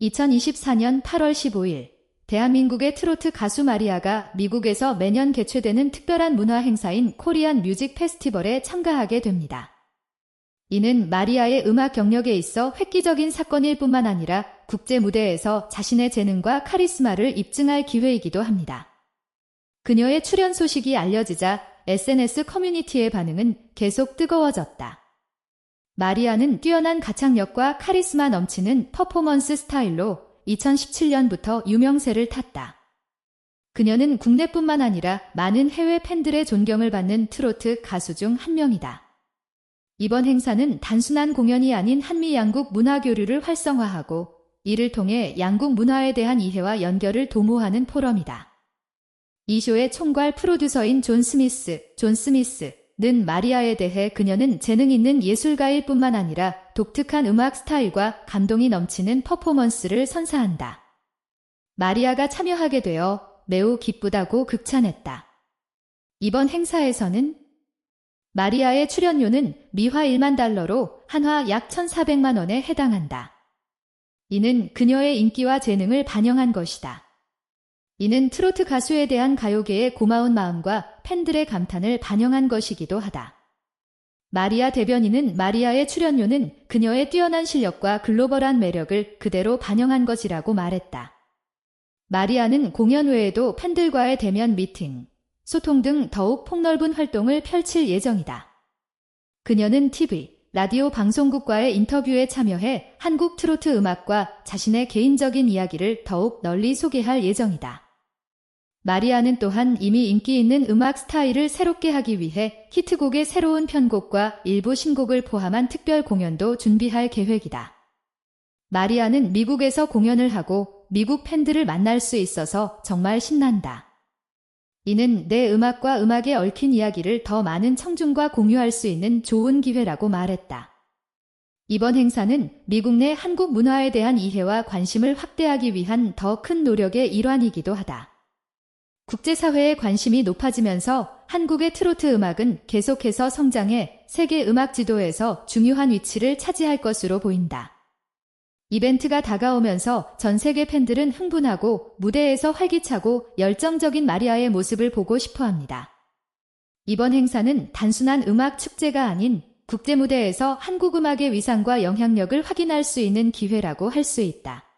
2024년 8월 15일 대한민국의 트로트 가수 마리아가 미국에서 매년 개최되는 특별한 문화 행사인 코리안 뮤직 페스티벌에 참가하게 됩니다. 이는 마리아의 음악 경력에 있어 획기적인 사건일 뿐만 아니라 국제 무대에서 자신의 재능과 카리스마를 입증할 기회이기도 합니다. 그녀의 출연 소식이 알려지자 SNS 커뮤니티의 반응은 계속 뜨거워졌다. 마리아는 뛰어난 가창력과 카리스마 넘치는 퍼포먼스 스타일로 2017년부터 유명세를 탔다. 그녀는 국내뿐만 아니라 많은 해외 팬들의 존경을 받는 트로트 가수 중 한 명이다. 이번 행사는 단순한 공연이 아닌 한미 양국 문화 교류를 활성화하고 이를 통해 양국 문화에 대한 이해와 연결을 도모하는 포럼이다. 이 쇼의 총괄 프로듀서인 존 스미스, 존 스미스 는 마리아에 대해 그녀는 재능 있는 예술가일 뿐만 아니라 독특한 음악 스타일과 감동이 넘치는 퍼포먼스를 선사한다. 마리아가 참여하게 되어 매우 기쁘다고 극찬했다. 이번 행사에서는 마리아의 출연료는 미화 1만 달러로 한화 약 1,400만 원에 해당한다. 이는 그녀의 인기와 재능을 반영한 것이다. 이는 트로트 가수에 대한 가요계의 고마운 마음과 팬들의 감탄을 반영한 것이기도 하다. 마리아 대변인은 마리아의 출연료는 그녀의 뛰어난 실력과 글로벌한 매력을 그대로 반영한 것이라고 말했다. 마리아는 공연 외에도 팬들과의 대면 미팅, 소통 등 더욱 폭넓은 활동을 펼칠 예정이다. 그녀는 TV, 라디오 방송국과의 인터뷰에 참여해 한국 트로트 음악과 자신의 개인적인 이야기를 더욱 널리 소개할 예정이다. 마리아는 또한 이미 인기 있는 음악 스타일을 새롭게 하기 위해 히트곡의 새로운 편곡과 일부 신곡을 포함한 특별 공연도 준비할 계획이다. 마리아는 미국에서 공연을 하고 미국 팬들을 만날 수 있어서 정말 신난다. 이는 내 음악과 음악에 얽힌 이야기를 더 많은 청중과 공유할 수 있는 좋은 기회라고 말했다. 이번 행사는 미국 내 한국 문화에 대한 이해와 관심을 확대하기 위한 더 큰 노력의 일환이기도 하다. 국제사회의 관심이 높아지면서 한국의 트로트 음악은 계속해서 성장해 세계 음악 지도에서 중요한 위치를 차지할 것으로 보인다. 이벤트가 다가오면서 전 세계 팬들은 흥분하고 무대에서 활기차고 열정적인 마리아의 모습을 보고 싶어 합니다. 이번 행사는 단순한 음악 축제가 아닌 국제 무대에서 한국 음악의 위상과 영향력을 확인할 수 있는 기회라고 할 수 있다.